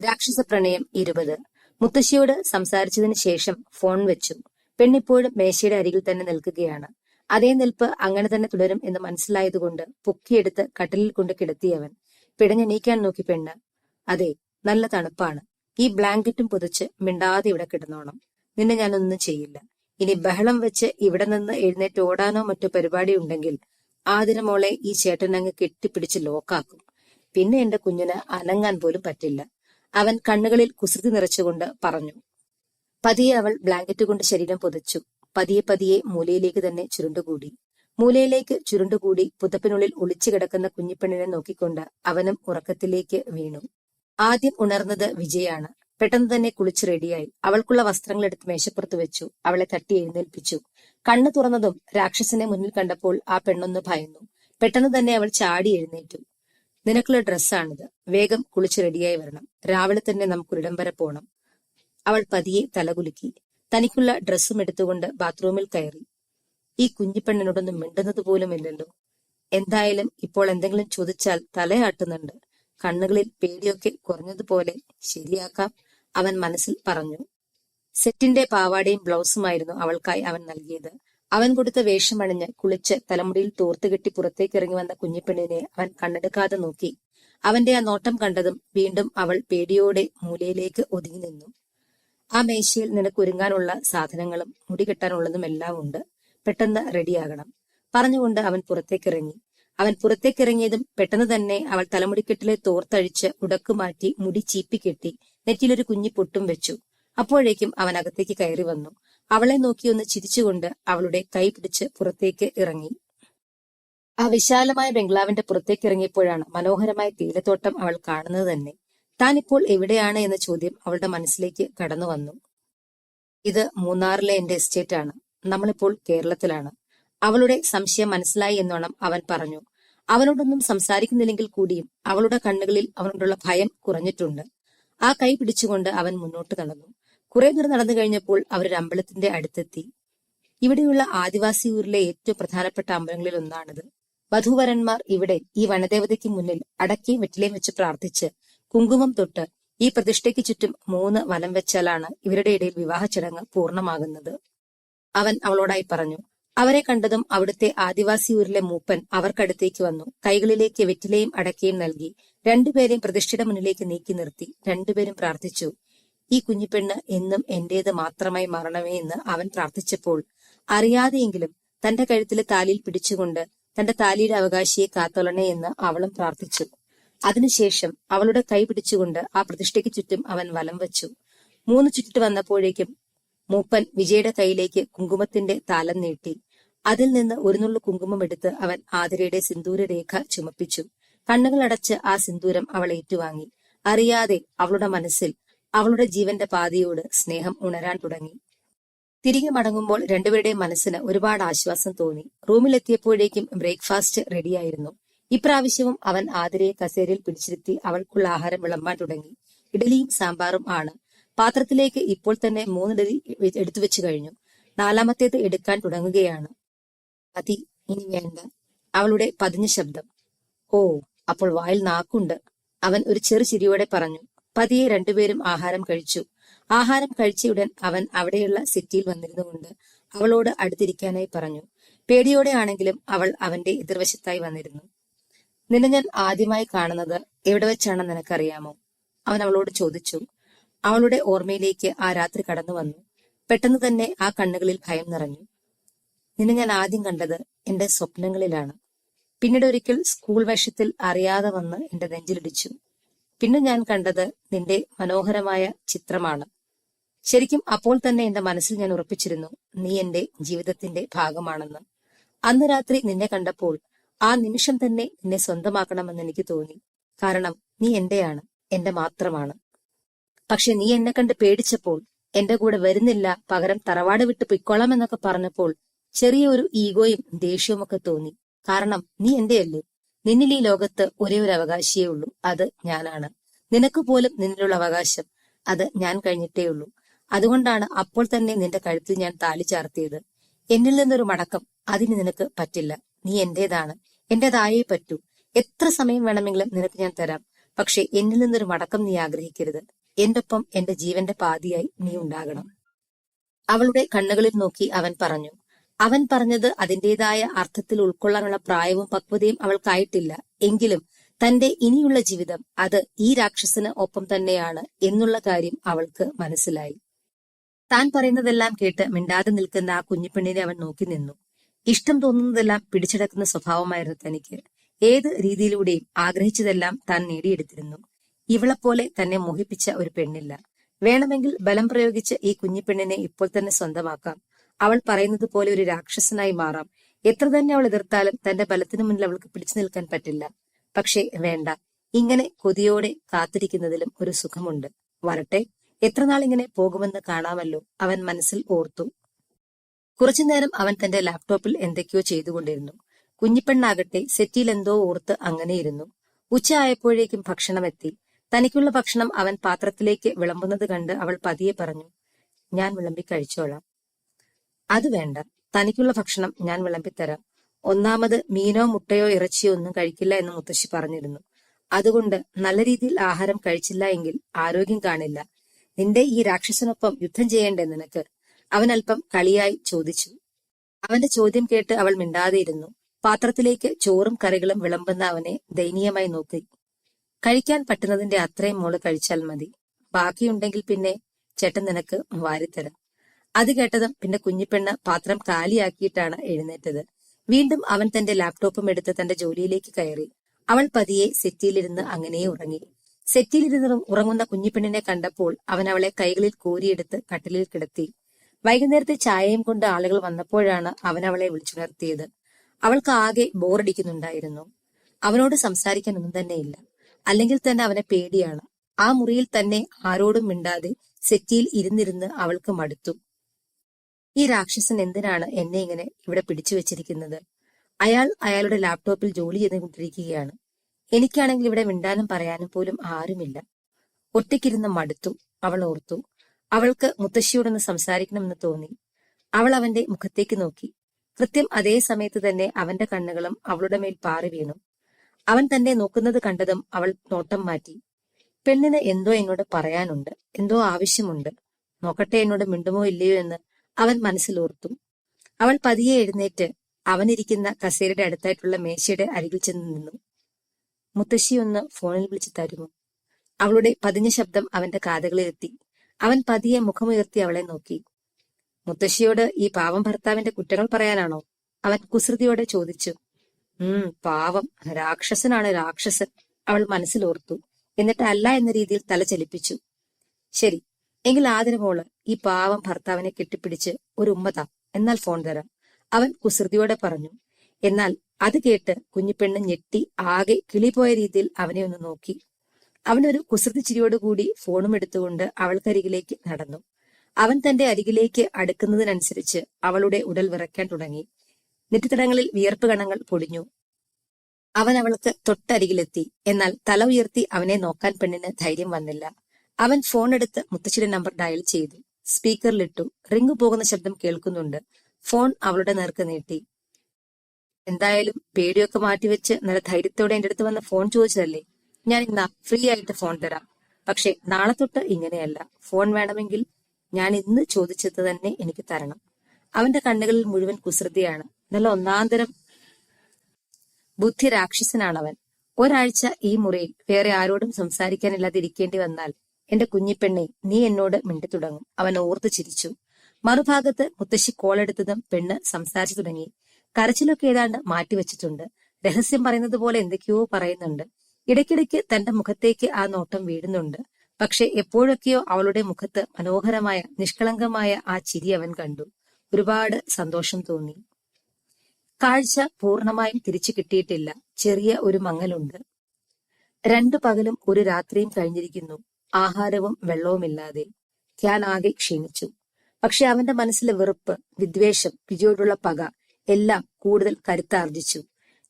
രാക്ഷസ പ്രണയം ഇരുപത്. മുത്തശ്ശിയോട് സംസാരിച്ചതിന് ശേഷം ഫോൺ വെച്ചു. പെണ്ണിപ്പോഴും മേശയുടെ അരികിൽ തന്നെ നിൽക്കുകയാണ്. അതേ നിൽപ്പ് അങ്ങനെ തന്നെ തുടരും എന്ന് മനസ്സിലായതുകൊണ്ട് പൊക്കിയെടുത്ത് കട്ടിലിൽ കൊണ്ട് കിടത്തിയവൻ. പിടഞ്ഞെണീക്കാൻ നോക്കി പെണ്ണ്. അതെ നല്ല തണുപ്പാണ്. ഈ ബ്ലാങ്കറ്റും പുതച്ച് മിണ്ടാതെ ഇവിടെ കിടന്നോണം. നിന്നെ ഞാനൊന്നും ചെയ്യില്ല. ഇനി ബഹളം വെച്ച് ഇവിടെ നിന്ന് എഴുന്നേറ്റ് ഓടാനോ മറ്റോ പരിപാടി ഉണ്ടെങ്കിൽ ആതിരമോളെ ഈ ചേട്ടനങ്ങ് കെട്ടിപ്പിടിച്ച് ലോക്കാക്കും പിന്നെ എന്റെ കുഞ്ഞിന് അനങ്ങാൻ പോലും പറ്റില്ല. അവൻ കണ്ണുകളിൽ കുസൃതി നിറച്ചുകൊണ്ട് പറഞ്ഞു. പതിയെ അവൾ ബ്ലാങ്കറ്റ് കൊണ്ട് ശരീരം പുതച്ചു. പതിയെ പതിയെ മൂലയിലേക്ക് തന്നെ ചുരുണ്ടുകൂടി. മൂലയിലേക്ക് ചുരുണ്ടുകൂടി പുതപ്പിനുള്ളിൽ ഒളിച്ചു കിടക്കുന്ന കുഞ്ഞിപ്പെണ്ണിനെ നോക്കിക്കൊണ്ട് അവനും ഉറക്കത്തിലേക്ക് വീണു. ആദ്യം ഉണർന്നത് വിജയാണ്. പെട്ടെന്ന് തന്നെ കുളിച്ച് റെഡിയായി. അവൾക്കുള്ള വസ്ത്രങ്ങൾ എടുത്ത് മേശപ്പുറത്ത് വെച്ചു. അവളെ തട്ടി എഴുന്നേൽപ്പിച്ചു. കണ്ണു തുറന്നതും രാക്ഷസനെ മുന്നിൽ കണ്ടപ്പോൾ ആ പെണ്ണൊന്ന് ഭയന്നു. പെട്ടെന്ന് തന്നെ അവൾ ചാടി എഴുന്നേറ്റു. നിനക്കുള്ള ഡ്രസ്സാണിത്. വേഗം കുളിച്ച് റെഡിയായി വരണം. രാവിലെ തന്നെ നമുക്കൊരിടം വരെ പോണം. അവൾ പതിയെ തലകുലുക്കി. തനിക്കുള്ള ഡ്രസ്സും എടുത്തുകൊണ്ട് ബാത്റൂമിൽ കയറി. ഈ കുഞ്ഞിപ്പെണ്ണിനോടൊന്നും മിണ്ടുന്നത് പോലും ഇല്ലല്ലോ എന്തായാലും ഇപ്പോൾ എന്തെങ്കിലും ചോദിച്ചാൽ തലയാട്ടുന്നുണ്ട്. കണ്ണുകളിൽ പേടിയൊക്കെ കുറഞ്ഞതുപോലെ ശരിയാക്കാം അവൻ മനസ്സിൽ പറഞ്ഞു. സെറ്റിന്റെ പാവാടയും ബ്ലൗസുമായിരുന്നു അവൾക്കായി അവൻ നൽകിയത്. അവൻ കൊടുത്ത വേഷമണിഞ്ഞ് കുളിച്ച് തലമുടിയിൽ തോർത്തുകെട്ടി പുറത്തേക്ക് ഇറങ്ങി വന്ന കുഞ്ഞിപ്പെണ്ണിനെ അവൻ കണ്ണെടുക്കാതെ നോക്കി. അവന്റെ ആ നോട്ടം കണ്ടതും വീണ്ടും അവൾ പേടിയോടെ മൂലയിലേക്ക് ഒതുങ്ങി നിന്നു. ആ മേശയിൽ നിനക്ക് ഒരുങ്ങാനുള്ള സാധനങ്ങളും മുടി കെട്ടാനുള്ളതും എല്ലാം ഉണ്ട്. പെട്ടെന്ന് റെഡിയാകണം. പറഞ്ഞുകൊണ്ട് അവൻ പുറത്തേക്കിറങ്ങി അവൻ പുറത്തേക്കിറങ്ങിയതും പെട്ടെന്ന് തന്നെ അവൾ തലമുടിക്കെട്ടിലെ തോർത്തഴിച്ച് ഉടക്കുമാറ്റി മുടി ചീപ്പിക്കെട്ടി നെറ്റിലൊരു കുഞ്ഞി പൊട്ടും വെച്ചു. അപ്പോഴേക്കും അവൻ അകത്തേക്ക് കയറി വന്നു. അവളെ നോക്കിയൊന്ന് ചിരിച്ചുകൊണ്ട് അവളുടെ കൈ പിടിച്ച് പുറത്തേക്ക് ഇറങ്ങി. ആ വിശാലമായ ബംഗ്ലാവിന്റെ പുറത്തേക്ക് ഇറങ്ങിയപ്പോഴാണ് മനോഹരമായ തേയിലത്തോട്ടം അവൾ കാണുന്നത് തന്നെ. താൻ ഇപ്പോൾ എവിടെയാണ് എന്ന ചോദ്യം അവളുടെ മനസ്സിലേക്ക് കടന്നു വന്നു. ഇത് മൂന്നാറിലെ എന്റെ എസ്റ്റേറ്റ് ആണ്. നമ്മളിപ്പോൾ കേരളത്തിലാണ്. അവളുടെ സംശയം മനസ്സിലായി എന്നോണം അവൻ പറഞ്ഞു. അവനോടൊന്നും സംസാരിക്കുന്നില്ലെങ്കിൽ കൂടിയും അവളുടെ കണ്ണുകളിൽ അവനോടുള്ള ഭയം കുറഞ്ഞിട്ടുണ്ട്. ആ കൈ പിടിച്ചുകൊണ്ട് അവൻ മുന്നോട്ട് നടന്നു. കുറെ ദൂരം നടന്നു കഴിഞ്ഞപ്പോൾ അവരൊരു അമ്പലത്തിന്റെ അടുത്തെത്തി. ഇവിടെയുള്ള ആദിവാസി ഊരിലെ ഏറ്റവും പ്രധാനപ്പെട്ട അമ്പലങ്ങളിൽ ഒന്നാണിത്. വധുവരന്മാർ ഇവിടെ ഈ വനദേവതയ്ക്ക് മുന്നിൽ അടക്കിയും വെറ്റിലയും വെച്ച് പ്രാർത്ഥിച്ച് കുങ്കുമം തൊട്ട് ഈ പ്രതിഷ്ഠയ്ക്ക് ചുറ്റും മൂന്ന് വലം വെച്ചാലാണ് ഇവരുടെ ഇടയിൽ വിവാഹ ചടങ്ങ് പൂർണമാകുന്നത്. അവൻ അവളോടായി പറഞ്ഞു അവരെ കണ്ടതും അവിടുത്തെ ആദിവാസി ഊരിലെ മൂപ്പൻ അവർക്കടുത്തേക്ക് വന്നു. കൈകളിലേക്ക് വെറ്റിലയും അടക്കയും നൽകി രണ്ടുപേരെയും പ്രതിഷ്ഠയുടെ മുന്നിലേക്ക് നീക്കി നിർത്തി. രണ്ടുപേരും പ്രാർത്ഥിച്ചു. ഈ കുഞ്ഞിപ്പെണ്ണ് എന്നും എന്റേത് മാത്രമായി മാറണമേ എന്ന് അവൻ പ്രാർത്ഥിച്ചപ്പോൾ അറിയാതെയെങ്കിലും തന്റെ കഴുത്തിലെ താലിയിൽ പിടിച്ചുകൊണ്ട് തന്റെ താലിയുടെ അവകാശിയെ കാത്തൊള്ളണേ എന്ന് അവളും പ്രാർത്ഥിച്ചു. അതിനുശേഷം അവളുടെ കൈ പിടിച്ചുകൊണ്ട് ആ പ്രതിഷ്ഠയ്ക്ക് ചുറ്റും അവൻ വലം വച്ചു. മൂന്ന് ചുറ്റിട്ട് വന്നപ്പോഴേക്കും മൂപ്പൻ വിജയുടെ കൈയിലേക്ക് കുങ്കുമത്തിന്റെ താലം നീട്ടി. അതിൽ നിന്ന് ഒരു നുള്ളു കുങ്കുമം എടുത്ത് അവൻ ആതിരയുടെ സിന്ദൂര രേഖ ചുമപ്പിച്ചു. കണ്ണുകൾ അടച്ച് ആ സിന്ദൂരം അവൾ ഏറ്റുവാങ്ങി. അറിയാതെ അവളുടെ മനസ്സിൽ അവളുടെ ജീവന്റെ പാതയോട് സ്നേഹം ഉണരാൻ തുടങ്ങി. തിരികെ മടങ്ങുമ്പോൾ രണ്ടുപേരുടെയും മനസ്സിന് ഒരുപാട് ആശ്വാസം തോന്നി. റൂമിലെത്തിയപ്പോഴേക്കും ബ്രേക്ക്ഫാസ്റ്റ് റെഡിയായിരുന്നു. ഇപ്രാവശ്യവും അവൻ ആതിരയെ കസേരയിൽ പിടിച്ചിരുത്തി അവൾക്കുള്ള ആഹാരം വിളമ്പാൻ തുടങ്ങി. ഇഡലിയും സാമ്പാറും ആണ്. പാത്രത്തിലേക്ക് ഇപ്പോൾ തന്നെ മൂന്നിഡലി എടുത്തു വെച്ചു കഴിഞ്ഞു. നാലാമത്തേത് എടുക്കാൻ തുടങ്ങുകയാണ്. അതി ഇനി വേണ്ട. അവളുടെ പതിഞ്ഞ ശബ്ദം. ഓ അപ്പോൾ വായിൽ നാക്കുണ്ട്. അവൻ ഒരു ചെറു ചിരിയോടെ പറഞ്ഞു. പതിയെ രണ്ടുപേരും ആഹാരം കഴിച്ചു. ആഹാരം കഴിച്ചയുടൻ അവൻ അവിടെയുള്ള സിറ്റിയിൽ വന്നിരുന്നുകൊണ്ട് അവളോട് അടുത്തിരിക്കാനായി പറഞ്ഞു. പേടിയോടെ ആണെങ്കിലും അവൾ അവന്റെ എതിർവശത്തായി വന്നിരുന്നു. നിന്നെ ഞാൻ ആദ്യമായി കാണുന്നത് എവിടെ വെച്ചാണെന്ന് നിനക്കറിയാമോ? അവൻ അവളോട് ചോദിച്ചു. അവളുടെ ഓർമ്മയിലേക്ക് ആ രാത്രി കടന്നു വന്നു. പെട്ടെന്ന് തന്നെ ആ കണ്ണുകളിൽ ഭയം നിറഞ്ഞു. നിന്നെ ഞാൻ ആദ്യം കണ്ടത് എന്റെ സ്വപ്നങ്ങളിലാണ്. പിന്നീട് ഒരിക്കൽ സ്കൂൾ വേഷത്തിൽ അറിയാതെ വന്ന് എന്റെ നെഞ്ചിലിടിച്ചു. പിന്നെ ഞാൻ കണ്ടത് നിന്റെ മനോഹരമായ ചിത്രമാണ്. ശരിക്കും അപ്പോൾ തന്നെ എന്റെ മനസ്സിൽ ഞാൻ ഉറപ്പിച്ചിരുന്നു നീ എന്റെ ജീവിതത്തിന്റെ ഭാഗമാണെന്ന്. അന്ന് രാത്രി നിന്നെ കണ്ടപ്പോൾ ആ നിമിഷം തന്നെ നിന്നെ സ്വന്തമാക്കണമെന്ന് എനിക്ക് തോന്നി. കാരണം നീ എന്റെയാണ് എന്റെ മാത്രമാണ്. പക്ഷെ നീ എന്നെ കണ്ട് പേടിച്ചപ്പോൾ എന്റെ കൂടെ വരുന്നില്ല പകരം തറവാട് വിട്ട് പൊയ്ക്കൊള്ളാം എന്നൊക്കെ പറഞ്ഞപ്പോൾ ചെറിയൊരു ഈഗോയും ദേഷ്യവും ഒക്കെ തോന്നി. കാരണം നീ എന്റെയല്ലേ? നിന്നിൽ ഈ ലോകത്ത് ഒരേ ഒരു അവകാശിയേ ഉള്ളൂ. അത് ഞാനാണ്. നിനക്ക് പോലും നിന്നിലുള്ള അവകാശം അത് ഞാൻ കഴിഞ്ഞിട്ടേ ഉള്ളൂ. അതുകൊണ്ടാണ് അപ്പോൾ തന്നെ നിന്റെ കഴുത്തിൽ ഞാൻ താലി ചാർത്തിയത്. എന്നിൽ നിന്നൊരു മടക്കം അതിന് നിനക്ക് പറ്റില്ല. നീ എന്റേതാണ്. എന്റേതായേ പറ്റൂ. എത്ര സമയം വേണമെങ്കിലും നിനക്ക് ഞാൻ തരാം. പക്ഷെ എന്നിൽ നിന്നൊരു മടക്കം നീ ആഗ്രഹിക്കരുത്. എന്റെ ഒപ്പം എന്റെ ജീവന്റെ പാതിയായി നീ ഉണ്ടാകണം. അവളുടെ കണ്ണുകളിൽ നോക്കി അവൻ പറഞ്ഞു അവൻ പറഞ്ഞത് അതിന്റേതായ അർത്ഥത്തിൽ ഉൾക്കൊള്ളാനുള്ള പ്രായവും പക്വതയും അവൾക്കായിട്ടില്ല. എങ്കിലും തന്റെ ഇനിയുള്ള ജീവിതം അത് ഈ രാക്ഷസന് ഒപ്പം തന്നെയാണ് എന്നുള്ള കാര്യം അവൾക്ക് മനസ്സിലായി. താൻ പറയുന്നതെല്ലാം കേട്ട് മിണ്ടാതെ നിൽക്കുന്ന ആ കുഞ്ഞിപ്പെണ്ണിനെ അവൻ നോക്കി നിന്നു. ഇഷ്ടം തോന്നുന്നതെല്ലാം പിടിച്ചെടുക്കുന്ന സ്വഭാവമായിരുന്നു തനിക്ക്. ഏത് രീതിയിലൂടെയും ആഗ്രഹിച്ചതെല്ലാം താൻ നേടിയെടുത്തിരുന്നു. ഇവളെപ്പോലെ തന്നെ മോഹിപ്പിച്ച ഒരു പെണ്ണില്ല. വേണമെങ്കിൽ ബലം പ്രയോഗിച്ച് ഈ കുഞ്ഞിപ്പെണ്ണിനെ ഇപ്പോൾ തന്നെ സ്വന്തമാക്കാം. അവൾ പറയുന്നത് പോലെ ഒരു രാക്ഷസനായി മാറാം. എത്ര തന്നെ അവൾ എതിർത്താലും തന്റെ ബലത്തിനു മുന്നിൽ അവൾക്ക് പിടിച്ചു നിൽക്കാൻ പറ്റില്ല. പക്ഷേ വേണ്ട. ഇങ്ങനെ കൊതിയോടെ കാത്തിരിക്കുന്നതിലും ഒരു സുഖമുണ്ട്. വരട്ടെ. എത്ര നാൾ ഇങ്ങനെ പോകുമെന്ന് കാണാമല്ലോ. അവൻ മനസ്സിൽ ഓർത്തു. കുറച്ചുനേരം അവൻ തന്റെ ലാപ്ടോപ്പിൽ എന്തൊക്കെയോ ചെയ്തുകൊണ്ടിരുന്നു. കുഞ്ഞിപ്പെണ്ണാകട്ടെ സെറ്റിയിൽ എന്തോ ഓർത്ത് അങ്ങനെയിരുന്നു ഉച്ച ആയപ്പോഴേക്കും ഭക്ഷണം എത്തി. തനിക്കുള്ള ഭക്ഷണം അവൻ പാത്രത്തിലേക്ക് വിളമ്പുന്നത് കണ്ട് അവൾ പതിയെ പറഞ്ഞു ഞാൻ വിളമ്പി കഴിച്ചോളാം. അത് വേണ്ട. തനിക്കുള്ള ഭക്ഷണം ഞാൻ വിളമ്പിത്തരാം. ഒന്നാമത് മീനോ മുട്ടയോ ഇറച്ചിയോ ഒന്നും കഴിക്കില്ല എന്ന് മുത്തശ്ശി പറഞ്ഞിരുന്നു. അതുകൊണ്ട് നല്ല രീതിയിൽ ആഹാരം കഴിച്ചില്ല എങ്കിൽ ആരോഗ്യം കാണില്ല. നിന്റെ ഈ രാക്ഷസനൊപ്പം യുദ്ധം ചെയ്യേണ്ടേ നിനക്ക്? അവൻ അല്പം കളിയായി ചോദിച്ചു. അവന്റെ ചോദ്യം കേട്ട് അവൾ മിണ്ടാതെയിരുന്നു പാത്രത്തിലേക്ക് ചോറും കറികളും വിളമ്പുന്ന അവനെ ദയനീയമായി നോക്കി. കഴിക്കാൻ പറ്റുന്നതിന്റെ അത്രയും മോൾ കഴിച്ചാൽ മതി. ബാക്കിയുണ്ടെങ്കിൽ പിന്നെ ചേട്ടൻ നിനക്ക് വാരിത്തരാം. അത് കേട്ടതും പിന്നെ കുഞ്ഞിപ്പെണ്ണ് പാത്രം കാലിയാക്കിയിട്ടാണ് എഴുന്നേറ്റത്. വീണ്ടും അവൻ തന്റെ ലാപ്ടോപ്പും എടുത്ത് തന്റെ ജോലിയിലേക്ക് കയറി. അവൾ പതിയെ സെറ്റിയിലിരുന്ന് അങ്ങനെ ഉറങ്ങി. സെറ്റിയിലിരുന്ന് ഉറങ്ങുന്ന കുഞ്ഞിപ്പെണ്ണിനെ കണ്ടപ്പോൾ അവൻ അവളെ കൈകളിൽ കോരിയെടുത്ത് കട്ടിലിൽ കിടത്തി. വൈകുന്നേരത്തെ ചായയും കൊണ്ട് ആളുകൾ വന്നപ്പോഴാണ് അവൻ അവളെ വിളിച്ചുണർത്തിയത്. അവൾക്ക് ആകെ ബോറടിക്കുന്നുണ്ടായിരുന്നു. അവനോട് സംസാരിക്കാൻ ഒന്നും തന്നെയില്ല അല്ലെങ്കിൽ തന്നെ അവനെ പേടിയാണ്. ആ മുറിയിൽ തന്നെ ആരോടും മിണ്ടാതെ സെറ്റിയിൽ ഇരുന്നിരുന്ന് അവൾക്ക് മടുത്തു. ഈ രാക്ഷസൻ എന്തിനാണ് എന്നെ ഇങ്ങനെ ഇവിടെ പിടിച്ചു വെച്ചിരിക്കുന്നത്? അയാൾ അയാളുടെ ലാപ്ടോപ്പിൽ ജോലി ചെയ്തുകൊണ്ടിരിക്കുകയാണ്. എനിക്കാണെങ്കിൽ ഇവിടെ മിണ്ടാനും പറയാനും പോലും ആരുമില്ല. ഒറ്റയ്ക്കിരുന്ന് മടുത്തു. അവൾ ഓർത്തു അവൾക്ക് മുത്തശ്ശിയോടൊന്ന് സംസാരിക്കണമെന്ന് തോന്നി. അവൾ അവന്റെ മുഖത്തേക്ക് നോക്കി. കൃത്യം അതേ സമയത്ത് തന്നെ അവന്റെ കണ്ണുകളും അവളുടെ മേൽ പാറി വീണു. അവൻ തന്നെ നോക്കുന്നത് കണ്ടതും അവൾ നോട്ടം മാറ്റി. പെണ്ണിന് എന്തോ എന്നോട് പറയാനുണ്ട് എന്തോ ആവശ്യമുണ്ട്. നോക്കട്ടെ എന്നോട് മിണ്ടുമോ ഇല്ലയോ എന്ന് അവൻ മനസ്സിലോർത്തു. അവൾ പതിയെ എഴുന്നേറ്റ് അവനിരിക്കുന്ന കസേരയുടെ അടുത്തായിട്ടുള്ള മേശയുടെ അരികിൽ ചെന്ന് നിന്നു. മുത്തശ്ശി ഒന്ന് ഫോണിൽ വിളിച്ചു തരുമോ? അവളുടെ പതിഞ്ഞ ശബ്ദം അവന്റെ കാതുകളിലെത്തി അവൻ പതിയെ മുഖമുയർത്തി അവളെ നോക്കി. മുത്തശ്ശിയോട് ഈ പാവം ഭർത്താവിന്റെ കുറ്റങ്ങൾ പറയാനാണോ? അവൻ കുസൃതിയോടെ ചോദിച്ചു. ഉം പാവം. രാക്ഷസനാണ് രാക്ഷസൻ. അവൾ മനസ്സിലോർത്തു. എന്നിട്ട് അല്ല എന്ന രീതിയിൽ തല ചലിപ്പിച്ചു. ശരി എങ്കിൽ ആദരമോൾ ഈ പാവം ഭർത്താവിനെ കെട്ടിപ്പിടിച്ച് ഒരു ഉമ്മത എന്നാൽ ഫോൺ തരാം. അവൻ കുസൃതിയോടെ പറഞ്ഞു എന്നാൽ അത് കേട്ട് കുഞ്ഞിപ്പെണ്ണ് ഞെട്ടി ആകെ കിളിപോയ രീതിയിൽ അവനെ ഒന്ന് നോക്കി. അവനൊരു കുസൃതി ചിരിയോടുകൂടി ഫോണും എടുത്തുകൊണ്ട് അവൾക്കരികിലേക്ക് നടന്നു. അവൻ തന്റെ അരികിലേക്ക് അടുക്കുന്നതിനനുസരിച്ച് അവളുടെ ഉടൽ വിറയ്ക്കാൻ തുടങ്ങി. നെറ്റിത്തടങ്ങളിൽ വിയർപ്പ് കണങ്ങൾ പൊടിഞ്ഞു അവൻ അവൾക്ക് തൊട്ടരികിലെത്തി. എന്നാൽ തല ഉയർത്തി അവനെ നോക്കാൻ പെണ്ണിന് ധൈര്യം വന്നില്ല. അവൻ ഫോൺ എടുത്ത് മുത്തശ്ശിയുടെ നമ്പർ ഡയൽ ചെയ്തു. സ്പീക്കറിലിട്ടു റിങ് പോകുന്ന ശബ്ദം കേൾക്കുന്നുണ്ട്. ഫോൺ അവളുടെ നേർക്ക് നീട്ടി. എന്തായാലും പേടിയൊക്കെ മാറ്റിവെച്ച് നല്ല ധൈര്യത്തോടെ എന്റെ അടുത്ത് വന്ന ഫോൺ ചോദിച്ചതല്ലേ? ഞാൻ ഇന്നാ ഫ്രീ ആയിട്ട് ഫോൺ തരാം. പക്ഷെ നാളെ തൊട്ട് ഇങ്ങനെയല്ല. ഫോൺ വേണമെങ്കിൽ ഞാൻ ഇന്ന് ചോദിച്ചത് തന്നെ എനിക്ക് തരണം. അവന്റെ കണ്ണുകളിൽ മുഴുവൻ കുസൃതിയാണ്. നല്ല ഒന്നാന്തരം ബുദ്ധി രാക്ഷസനാണവൻ ഒരാഴ്ച ഈ മുറിയിൽ വേറെ ആരോടും സംസാരിക്കാനില്ലാതെ ഇരിക്കേണ്ടി വന്നാൽ എന്റെ കുഞ്ഞിപ്പെണ്ണെ നീ എന്നോട് മിണ്ടിത്തുടങ്ങും അവൻ ഓർത്തു ചിരിച്ചു. മറുഭാഗത്ത് മുത്തശ്ശി കോളെടുത്തതും പെണ്ണ് സംസാരിച്ചു തുടങ്ങി. കരച്ചിലൊക്കെ ഏതാണ്ട് മാറ്റിവെച്ചിട്ടുണ്ട്. രഹസ്യം പറയുന്നത് പോലെ എന്തൊക്കെയോ പറയുന്നുണ്ട്. ഇടയ്ക്കിടയ്ക്ക് തന്റെ മുഖത്തേക്ക് ആ നോട്ടം വീഴുന്നുണ്ട്. പക്ഷെ എപ്പോഴൊക്കെയോ അവളുടെ മുഖത്ത് മനോഹരമായ നിഷ്കളങ്കമായ ആ ചിരി അവൻ കണ്ടു. ഒരുപാട് സന്തോഷം തോന്നി. കാഴ്ച പൂർണമായും തിരിച്ചു കിട്ടിയിട്ടില്ല. ചെറിയ ഒരു മങ്ങലുണ്ട്. രണ്ടു പകലും ഒരു രാത്രിയും കഴിഞ്ഞിരിക്കുന്നു. ആഹാരവും വെള്ളവുമില്ലാതെ ധ്യാൻ ആകെ ക്ഷീണിച്ചു. പക്ഷെ അവന്റെ മനസ്സിലെ വെറുപ്പ് വിദ്വേഷം വിജയോടുള്ള പക എല്ലാം കൂടുതൽ കരുത്താർജിച്ചു.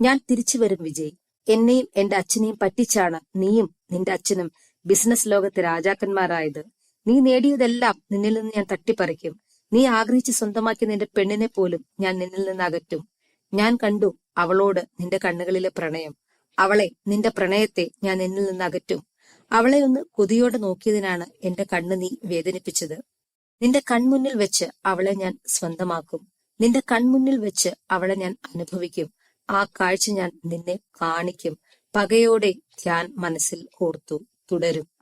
ഞാൻ തിരിച്ചു വരും വിജയ്. എന്നെയും എന്റെ അച്ഛനെയും പറ്റിച്ചാണ് നീയും നിന്റെ അച്ഛനും ബിസിനസ് ലോകത്തെ രാജാക്കന്മാരായത്. നീ നേടിയതെല്ലാം നിന്നിൽ നിന്ന് ഞാൻ തട്ടിപ്പറിക്കും. നീ ആഗ്രഹിച്ച് സ്വന്തമാക്കിയ നിന്റെ പെണ്ണിനെ പോലും ഞാൻ നിന്നിൽ നിന്ന് അകറ്റും. ഞാൻ കണ്ടു അവളോട് നിന്റെ കണ്ണുകളിലെ പ്രണയം. അവളെ നിന്റെ പ്രണയത്തെ ഞാൻ നിന്നിൽ നിന്ന് അകറ്റും. അവളെ ഒന്ന് കൊതിയോടെ നോക്കിയതിനാണ് എന്റെ കണ്ണ് നീ വേദനിപ്പിച്ചത്. നിന്റെ കൺമുന്നിൽ വെച്ച് അവളെ ഞാൻ സ്വന്തമാക്കും. നിന്റെ കൺമുന്നിൽ വെച്ച് അവളെ ഞാൻ അനുഭവിക്കും. ആ കാഴ്ച ഞാൻ നിന്നെ കാണിക്കും. പകയോടെ ധ്യാൻ മനസ്സിൽ ഓർത്തു തുടരും.